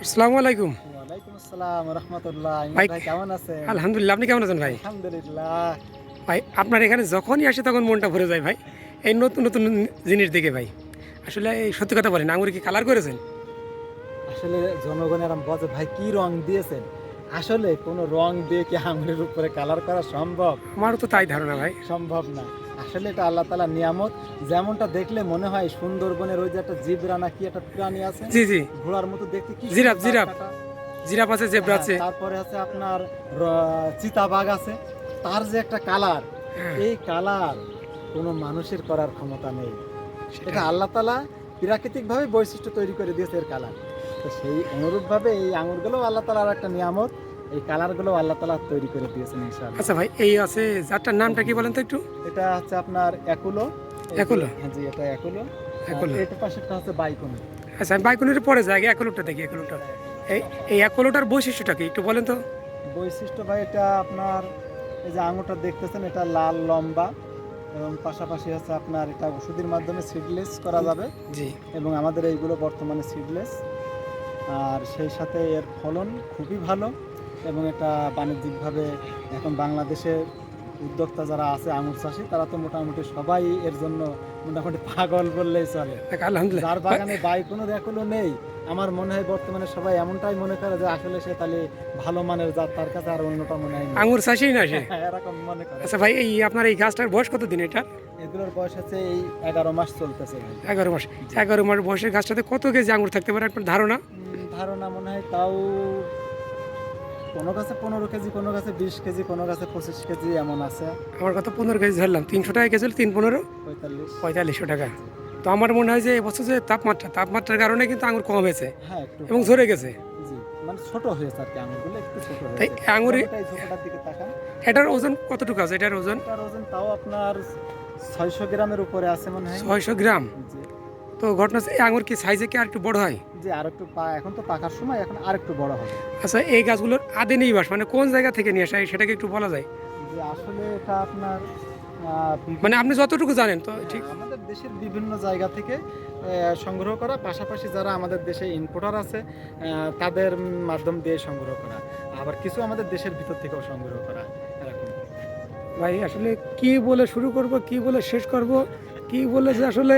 আসসালামু আলাইকুম। ওয়ালাইকুম আসসালাম রহমতুল্লাহ। ভাই- ভাই কেমন আছেন? আলহামদুলিল্লাহ আপনি কেমন আছেন ভাই? আলহামদুলিল্লাহ। ভাই আপনার এখানে যখনই আসে তখন মনটা ভরে যায় ভাই। এই নতুন নতুন জিনিস দেখে ভাই। আসলে এই সত্যি কথা বলেন আঙুর কি কালার করেছেন? আসলে জনগণ এরম ভাই কি রং দিয়েছেন? আসলে কোনো রং দিয়ে কি আঙুলের উপরে কালার করা সম্ভব? আমারও তো তাই ধারণা ভাই। সম্ভব না। আসলে এটা আল্লাহ তালা নিয়ামত। যেমনটা দেখলে মনে হয় সুন্দরবনের ওই যে একটা জিবরা না কি একটা প্রাণী আছে? জি জি। ঘোড়ার মতো দেখতে কি জিরাফ, জিরাফ। জিরাফ আছে জেব্রা আছে। হ্যাঁ, তারপরে আছে আপনার চিতাবাঘ আছে। তার যে একটা কালার হ্যাঁ, এই কালার কোনো মানুষের করার ক্ষমতা নেই। এটা আল্লাহ তালা প্রাকৃতিকভাবে বৈশিষ্ট্য তৈরি করে দিয়েছে এর কালার তো সেই অনুরূপভাবে এই আঙুরগুলো আল্লাহ তালার একটা নিয়ামত এই কালারগুলো আল্লাহ তালা তৈরি করে দিয়েছেন ইনশাআল্লাহ। আচ্ছা ভাই এই আছে যারটার নামটা কি বলেন তো একটু? এটা হচ্ছে আপনার একুলো। একুলো? হ্যাঁ জি এটা একুলো। একুলো। এটার পাশেরটা হচ্ছে বাইকুনো আচ্ছা বাইকুনের পরে যাই আগে একলোটা দেখি একলোটা। এই এই একলোটার বৈশিষ্ট্যটা কি একটু বলেন তো। বৈশিষ্ট্য ভাই এটা আপনার এই যে আঙুরটা দেখতেছেন এটা লাল লম্বা এবং পাশাপাশি হচ্ছে আপনার এটা ওষুধের মাধ্যমে সিডলেস করা যাবে। জি। এবং আমাদের এইগুলো বর্তমানে সিডলেস আর সেই সাথে এর ফলন খুবই ভালো এবং এটা বাণিজ্যিকভাবে এখন বাংলাদেশে উদ্যোক্তা যারা আছে আঙুর চাষি তারা তো মোটামুটি সবাই এর জন্য মোটামুটি পাগল বললেই চলে। যার বাগানে বাই কোনো দেখল নেই। আমার মনে হয় বর্তমানে সবাই এমনটাই মনে করে যে আসলে সে তাহলে ভালো মানের জাত তার কাছে আর অন্যটা মনে হয় আঙুর চাষি না সে? এরকম মনে করে। আচ্ছা ভাই এই আপনার এই গাছটার বয়স কত দিন এটা? এগুলোর বয়স হচ্ছে এই এগারো মাস চলতেছে এগারো মাস। এগারো মাস বয়সের গাছটাতে কত কেজি আঙুর থাকতে পারে আপনার ধারণা? ধারণা মনে হয় তাও কোনো গাছে পনেরো কেজি কোনো গাছে বিশ কেজি কোনো গাছে পঁচিশ কেজি এমন আছে। আমার কত পনেরো কেজি ধরলাম তিনশো টাকা কেজি তিন পনেরো? পঁয়তাল্লিশ। পঁয়তাল্লিশশো টাকা। তো আমার মনে হয় যে এবছর যে তাপমাত্রা তাপমাত্রার কারণে কিন্তু আঙুর কম হয়েছে হ্যাঁ একটু এবং ঝরে গেছে। মানে ছোট হয়েছে আর কি আঙুরগুলো একটু ছোট তাই আঙুরে এই দিকে তাকান। এটার ওজন কতটুকু আছে? এটার ওজন? এটার ওজন তাও আপনার ছয়শো গ্রামের উপরে আছে মনে হয়। ছয়শো গ্রাম? তো ঘটনা এই আঙুর কি সাইজে কি আর একটু বড় হয়? জি আর একটু পা- এখন তো পাকার সময় এখন আর একটু বড় হবে। আচ্ছা এই গাছগুলোর আদে নিবাস মানে কোন জায়গা থেকে নিয়ে আসা সেটাকে একটু বলা যায়। যে আসলে এটা আপনার মানে আপনি যতটুকু জানেন তো ঠিক। আমাদের দেশের বিভিন্ন জায়গা থেকে সংগ্রহ করা পাশাপাশি যারা আমাদের দেশে ইম্পোর্টার আছে তাদের মাধ্যম দিয়ে সংগ্রহ করা। আবার কিছু আমাদের দেশের ভিতর থেকেও সংগ্রহ করা। ভাই আসলে কি বলে শুরু করব কি বলে শেষ করব কি বলে যে আসলে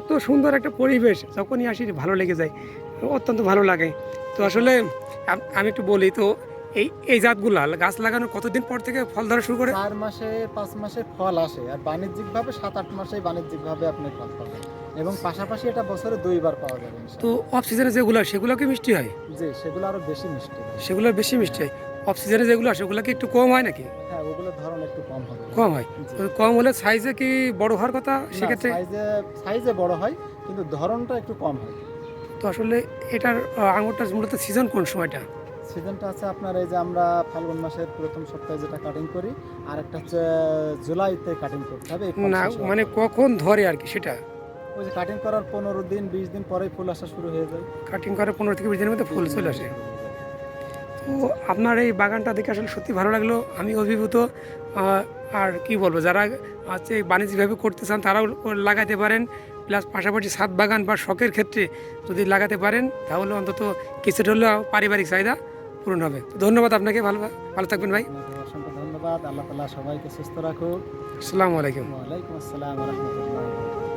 এত সুন্দর একটা পরিবেশ যখনই আসি ভালো লেগে যায় অত্যন্ত ভালো লাগে। তো আসলে আমি একটু বলি তো এই এই জাতগুলা গাছ লাগানো কতদিন পর থেকে ফল ধরা শুরু করে? চার মাসে পাঁচ মাসে ফল আসে আর বাণিজ্যিকভাবে সাত আট মাসে বাণিজ্যিকভাবে আপনি ফল পাবেন। এবং পাশাপাশি এটা বছরে দুইবার পাওয়া যাবে তো অফ সিজনে যেগুলো সেগুলো কি মিষ্টি হয়? জি সেগুলো আরও বেশি মিষ্টি হয়। সেগুলো বেশি মিষ্টি হয়। অফ সিজনে যেগুলো হয়, সেগুলো কি একটু কম হয় নাকি? হ্যাঁ ওগুলোর ধরন একটু কম হবে কম হয়। কম হলে সাইজে কি বড় হওয়ার কথা সেক্ষেত্রে? সাইজে সাইজে বড় হয় কিন্তু ধরনটা একটু কম হয়। তো আসলে এটার আঙুরটা মূলত সিজন কোন সময়টা? সিজনটা আছে আপনার এই যে আমরা ফাল্গুন মাসের প্রথম সপ্তাহে যেটা কাটিং করি আর একটা হচ্ছে জুলাইতে কাটিং করতে হবে না মানে কখন ধরে আর কি সেটা? ওই যে কাটিং করার পনেরো দিন বিশ দিন পরেই ফুল আসা শুরু হয়ে যায়। কাটিং করার পনেরো থেকে বিশ দিনের মধ্যে ফুল চলে আসে। তো আপনার এই বাগানটা দেখে আসলে সত্যি ভালো লাগল। আমি অভিভূত আর কি বলব যারা আছে বাণিজ্যিকভাবে করতে চান তারাও লাগাতে পারেন। প্লাস পাশাপাশি সাত বাগান বা শখের ক্ষেত্রে যদি লাগাতে পারেন তাহলে অন্তত কিছুটা হলেও পারিবারিক চাহিদা পূরণ হবে। ধন্যবাদ আপনাকে ভালো ভালো থাকবেন ভাই। অসংখ্য ধন্যবাদ আল্লাহ তালা সবাইকে সুস্থ রাখুক। আসসালামু আলাইকুম। ওয়ালাইকুম আসসালাম রহমতুল্লাহ।